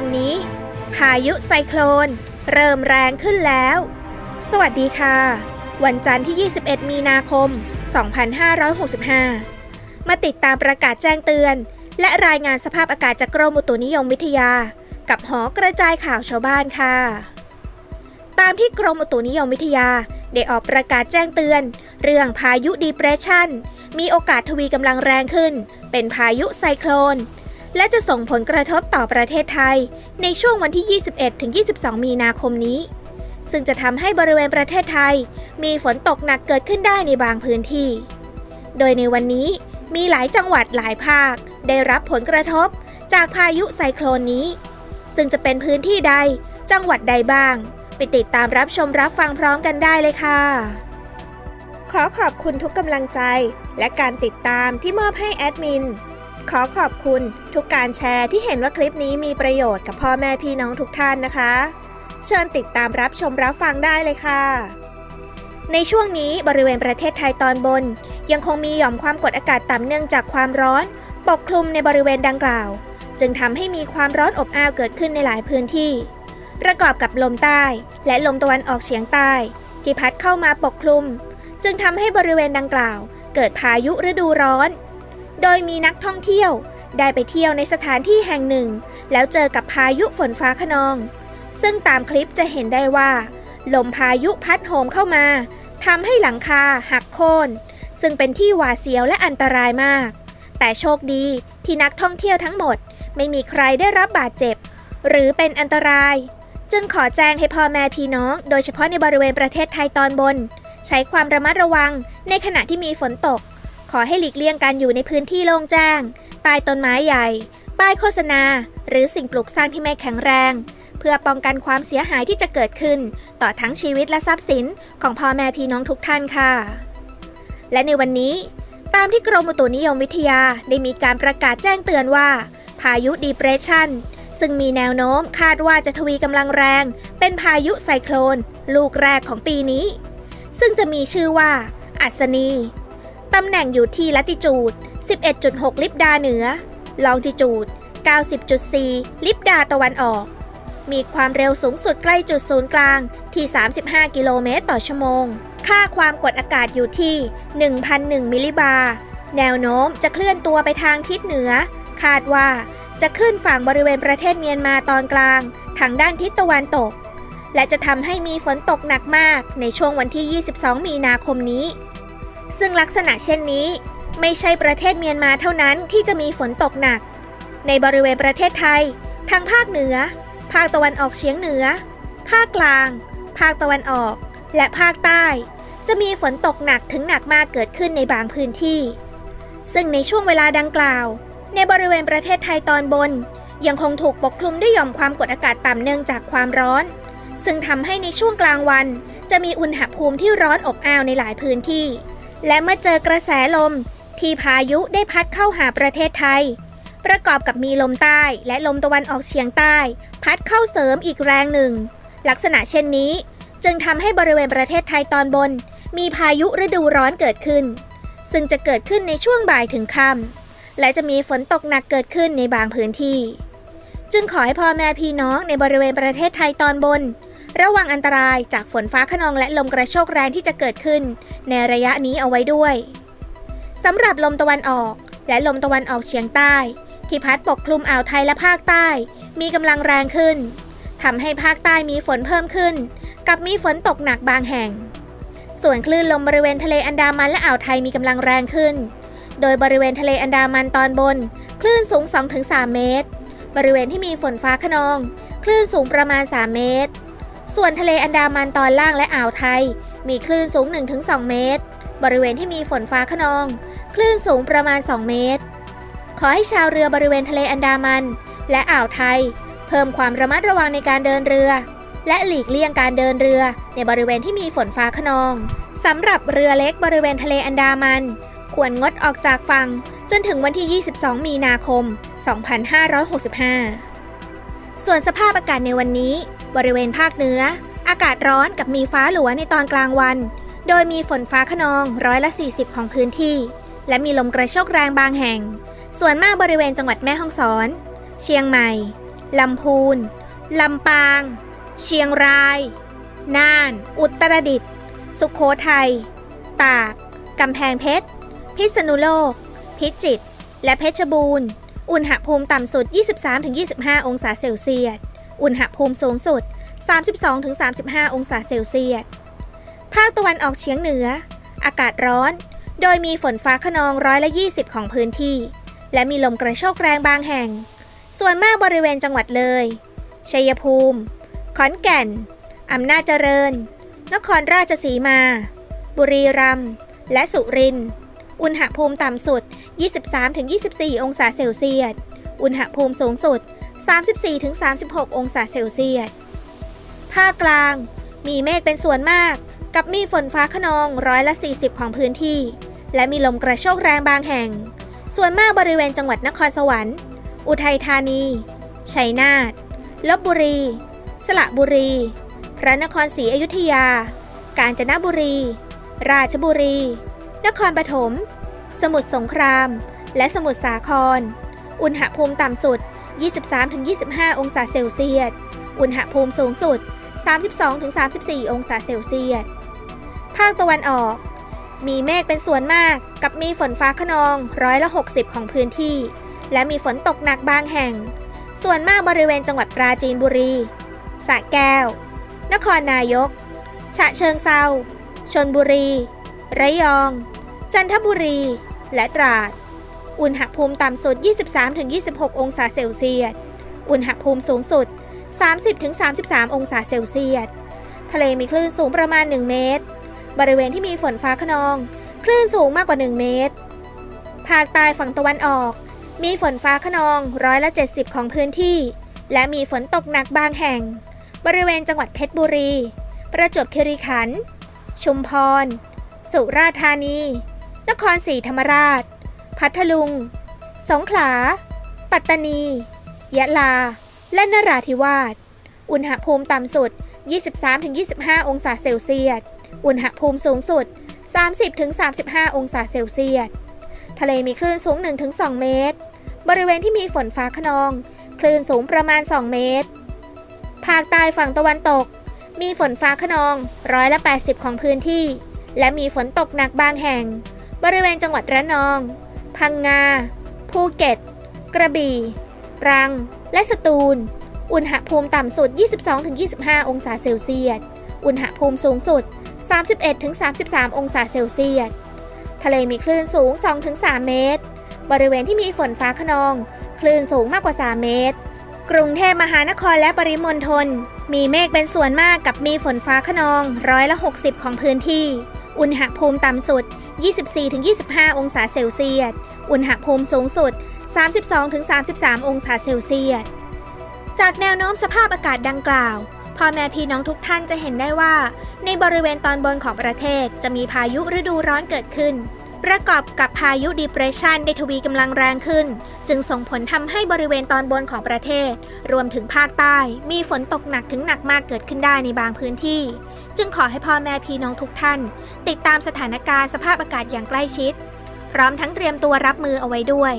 วันนี้ พายุไซโคลน เริ่มแรงขึ้นแล้ว สวัสดีค่ะ วันจันทร์ที่ 21 มีนาคม 2565 มาติดตามประกาศแจ้งเตือน และรายงานสภาพอากาศจากกรมอุตุนิยมวิทยา กับหอกระจายข่าวชาวบ้านค่ะ ตามที่กรมอุตุนิยมวิทยาได้ออกประกาศแจ้งเตือน เรื่องพายุดีเพรสชันมีโอกาสทวีกำลังแรงขึ้น เป็นพายุไซโคลน และจะส่งผลกระทบต่อประเทศไทย ในช่วงวันที่ 21-22 มีนาคมนี้ ซึ่งจะทำให้บริเวณประเทศไทย มีฝนตกหนักเกิดขึ้นได้ในบางพื้นที่ โดยในวันนี้มีหลายจังหวัดหลายภาค ได้รับผลกระทบจากพายุไซโคลนนี้ ซึ่งจะเป็นพื้นที่ใด จังหวัดใดบ้าง ไปติดตามรับชมรับฟังพร้อมกันได้เลยค่ะ ขอขอบคุณทุกกำลังใจและการติดตามที่มอบให้แอดมิน ขอขอบคุณทุกการแชร์ที่เห็นว่าคลิปนี้มีประโยชน์กับพ่อแม่พี่น้องทุกท่านนะคะ เชิญติดตามรับชมรับฟังได้เลยค่ะ ในช่วงนี้บริเวณประเทศไทยตอนบน ยังคงมีหย่อมความกดอากาศต่ำเนื่องจากความร้อน ปกคลุมในบริเวณดังกล่าว จึงทำให้มีความร้อนอบอ้าวเกิดขึ้นในหลายพื้นที่ ประกอบกับลมใต้ และลมตะวันออกเฉียงใต้ ที่พัดเข้ามาปกคลุม จึงทำให้บริเวณดังกล่าว เกิดพายุฤดูร้อน โดยมีนักท่องเที่ยวได้ไปเที่ยวในสถานที่แห่งหนึ่ง แล้วเจอกับพายุฝนฟ้าขนอง ซึ่งตามคลิปจะเห็นได้ว่า ลมพายุพัดโหมเข้ามาทำให้หลังคาหักโค่นซึ่งเป็นที่หวาดเสียวและอันตรายมาก แต่โชคดีที่นักท่องเที่ยวทั้งหมด ไม่มีใครได้รับบาดเจ็บ หรือเป็นอันตราย จึงขอแจ้งให้พ่อแม่พี่น้อง โดยเฉพาะในบริเวณประเทศไทยตอนบน ใช้ความระมัดระวังในขณะที่มีฝนตก ขอให้หลีกเลี่ยงการอยู่ในพื้นที่โล่งแจ้ง ใต้ต้นไม้ใหญ่ ป้ายโฆษณา หรือสิ่งปลูกสร้างที่ไม่แข็งแรง เพื่อป้องกันความเสียหายที่จะเกิดขึ้น ต่อทั้งชีวิตและทรัพย์สินของพ่อแม่พี่น้องทุกท่านค่ะ และในวันนี้ ตามที่กรมอุตุนิยมวิทยาได้มีการประกาศแจ้งเตือนว่า พายุดีเพรสชันซึ่งมีแนวโน้มคาดว่าจะทวีกำลังแรง เป็นพายุไซโคลน ลูกแรกของปีนี้ ซึ่งจะมีชื่อว่า อัศนี ตำแหน่งอยู่ที่ลัติจูด 11.6 ลิบดาเหนือ ลองจิจูด 90.4 ลิบดาตะวันออก มีความเร็วสูงสุดใกล้จุดศูนย์กลางที่ 35 กิโลเมตรต่อชั่วโมง ค่าความกดอากาศอยู่ที่ 1,001 มิลลิบาร์ แนวโน้มจะเคลื่อนตัวไปทางทิศเหนือ คาดว่าจะขึ้นฝั่งบริเวณประเทศเมียนมาตอนกลาง ทางด้านทิศตะวันตก และจะทำให้มีฝนตกหนักมากในช่วงวันที่ 22 มีนาคมนี้ ซึ่งลักษณะเช่นนี้ ไม่ใช่ประเทศเมียนมาเท่านั้นที่จะมีฝนตกหนัก ในบริเวณประเทศไทยทางภาคเหนือ ภาคตะวันออกเฉียงเหนือ ภาคกลาง ภาคตะวันออก และภาคใต้ จะมีฝนตกหนักถึงหนักมากเกิดขึ้นในบางพื้นที่ ซึ่งในช่วงเวลาดังกล่าว ในบริเวณประเทศไทยตอนบน ยังคงถูกปกคลุมด้วยหย่อมความกดอากาศต่ำเนื่องจากความร้อน ซึ่งทำให้ในช่วงกลางวัน จะมีอุณหภูมิที่ร้อนอบอ้าวในหลายพื้นที่ และเมื่อเจอกระแสลม ที่พายุได้พัดเข้าหาประเทศไทย ประกอบกับมีลมใต้และลมตะวันออกเฉียงใต้ พัดเข้าเสริมอีกแรงหนึ่ง ลักษณะเช่นนี้ จึงทำให้บริเวณประเทศไทยตอนบน มีพายุฤดูร้อนเกิดขึ้น ซึ่งจะเกิดขึ้นในช่วงบ่ายถึงค่ำและจะมีฝนตกหนักเกิดขึ้นในบางพื้นที่ จึงขอให้พ่อแม่พี่น้องในบริเวณประเทศไทยตอนบน ระวังอันตรายจากฝนฟ้าขนองและลมกระโชกแรงที่จะเกิดขึ้น ในระยะนี้เอาไว้ด้วยสำหรับลมตะวันออก และลมตะวันออกเฉียงใต้ ที่พัดปกคลุมอ่าวไทยและภาคใต้ มีกำลังแรงขึ้นทำให้ภาคใต้มีฝนเพิ่มขึ้น กับมีฝนตกหนักบางแห่ง ส่วนคลื่นลมบริเวณทะเลอันดามันและอ่าวไทยมีกำลังแรงขึ้น โดยบริเวณทะเลอันดามันตอนบน คลื่นสูง 2-3 เมตร บริเวณที่มีฝนฟ้าขนอง คลื่นสูงประมาณ 3 เมตร ส่วนทะเลอันดามันตอนล่างและอ่าวไทย มีคลื่นสูง 1-2 เมตร บริเวณที่มีฝนฟ้าขนอง คลื่นสูงประมาณ 2 เมตร ขอให้ชาวเรือบริเวณทะเลอันดามัน และอ่าวไทย เพิ่มความระมัดระวังในการเดินเรือ และหลีกเลี่ยงการเดินเรือ ในบริเวณที่มีฝนฟ้าขนองสำหรับเรือเล็กบริเวณทะเลอันดามัน ควรงดออกจากฝั่งจนถึงวันที่ 22 มีนาคม 2565 ส่วนสภาพอากาศในวันนี้ บริเวณภาคเหนือ อากาศร้อนกับมีฟ้าหลัวในตอนกลางวัน โดยมีฝนฟ้าขนองร้อยละ 40 ของพื้นที่ และมีลมกระโชกแรงบางแห่ง ส่วนมากบริเวณจังหวัดแม่ฮ่องสอน เชียงใหม่ ลำพูน ลำปาง เชียงราย น่าน อุตรดิตถ์ สุขโขทัย ตาก กำแพงเพชร พิษณุโลก พิจิตร และเพชรบูรณ์ อุณหภูมิต่ำสุด 23-25 องศาเซลเซียส อุณหภูมิสูงสุด 32-35 องศาเซลเซียส ภาคตะวันออกเฉียงเหนือ อากาศร้อน โดยมีฝนฟ้าขนองร้อยละ 20 ของพื้นที่ และมีลมกระโชกแรงบางแห่ง ส่วนมากบริเวณจังหวัดเลย ชัยภูมิ ขอนแก่น อำนาจเจริญ นครราชสีมา บุรีรัมย์ และสุรินทร์ อุณหภูมิต่ำสุด 23-24 องศาเซลเซียส อุณหภูมิสูงสุด 34-36 องศาเซลเซียส ภาคกลาง มีเมฆเป็นส่วนมาก กับมีฝนฟ้าขนองร้อยละ 40 ของพื้นที่ และมีลมกระโชกแรงบางแห่ง ส่วนมากบริเวณจังหวัดนครสวรรค์ อุทัยธานี ชัยนาท ลบบุรี สระบุรี พระนครศรีอยุธยา กาญจนบุรี ราชบุรี นครปฐม สมุทรสงคราม และสมุทรสาคร อุณหภูมิต่ำสุด 23-25 องศาเซลเซียส อุณหภูมิสูงสุด 32-34 องศาเซลเซียส ภาคตะวันออก มีเมฆเป็นส่วนมากกับมีฝนฟ้าขนองร้อยละ 60 ของพื้นที่ และมีฝนตกหนักบางแห่ง ส่วนมากบริเวณจังหวัดปราจีนบุรีสระแก้ว นครนายก ฉะเชิงเซาชนบุรี ระยอง จันทบุรี และตราด อุณหภูมิต่ำสุด 23-26 องศาเซลเซียส อุณหภูมิสูงสุด 30-33 องศาเซลเซียส ทะเลมีคลื่นสูงประมาณ 1 เมตร บริเวณที่มีฝนฟ้าขนอง คลื่นสูงมากกว่า 1 เมตร ภาคใต้ฝั่งตะวันออก มีฝนฟ้าขนองร้อยละ 70 ของพื้นที่ และมีฝนตกหนักบางแห่ง บริเวณจังหวัดเพชรบุรี ประจวบคีรีขันธ์ ชุมพร สุราษฎร์ธานี นครศรีธรรมราช พัทลุง สงขลา ปัตตานี ยะลา และนราธิวาส อุณหภูมิต่ำสุด 23-25 องศาเซลเซียส อุณหภูมิสูงสุด 30-35 องศาเซลเซียส ทะเลมีคลื่นสูง 1-2 เมตร บริเวณที่มีฝนฟ้าขนอง คลื่นสูงประมาณ 2 เมตร ภาคใต้ฝั่งตะวันตก มีฝนฟ้าขนอง ร้อยละ 80 ของพื้นที่ และมีฝนตกหนักบางแห่ง บริเวณจังหวัดระนอง พังงา ภูเก็ต กระบี่รัง และสตูล อุณหภูมิต่ำสุด 22-25 องศาเซลเซียส อุณหภูมิสูงสุด 31-33 องศาเซลเซียส ทะเลมีคลื่นสูง 2-3 เมตร บริเวณที่มีฝนฟ้าขนอง คลื่นสูงมากกว่า 3 เมตร กรุงเทพมหานครและปริมณฑล มีเมฆเป็นส่วนมากกับมีฝนฟ้าขนองร้อยละ 60 ของพื้นที่ อุณหภูมิต่ำสุด 24-25 องศาเซลเซียส อุณหภูมิสูงสุด 32-33 องศาเซลเซียส จากแนวโน้มสภาพอากาศดังกล่าวพ่อแม่พี่น้องทุกท่านจะเห็นได้ว่า ในบริเวณตอนบนของประเทศจะมีพายุฤดูร้อนเกิดขึ้น ประกอบกับพายุ depression ได้ทวีกำลังแรงขึ้น จึงส่งผลทำให้บริเวณตอนบนของประเทศ รวมถึงภาคใต้ มีฝนตกหนักถึงหนักมากเกิดขึ้นได้ในบางพื้นที่ จึงขอให้พ่อแม่พี่น้องทุกท่าน ติดตามสถานการณ์สภาพอากาศอย่างใกล้ชิด พร้อมทั้งเตรียมตัวรับมือเอาไว้ด้วย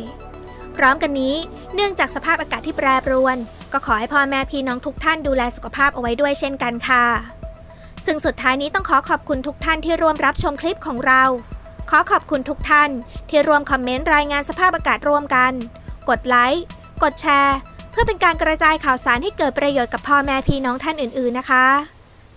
พร้อมกันนี้เนื่องจากสภาพอากาศที่แปรปรวน ก็ขอให้พ่อแม่พี่น้องทุกท่านดูแลสุขภาพเอาไว้ด้วยเช่นกันค่ะ ซึ่งสุดท้ายนี้ต้องขอขอบคุณทุกท่านที่ร่วมรับชมคลิปของเรา ขอขอบคุณทุกท่าน ที่ร่วมคอมเมนต์รายงานสภาพอากาศร่วมกัน กดไลค์กดแชร์ เพื่อเป็นการกระจายข่าวสารให้เกิดประโยชน์กับพ่อแม่พี่น้องท่านอื่น ๆ นะคะ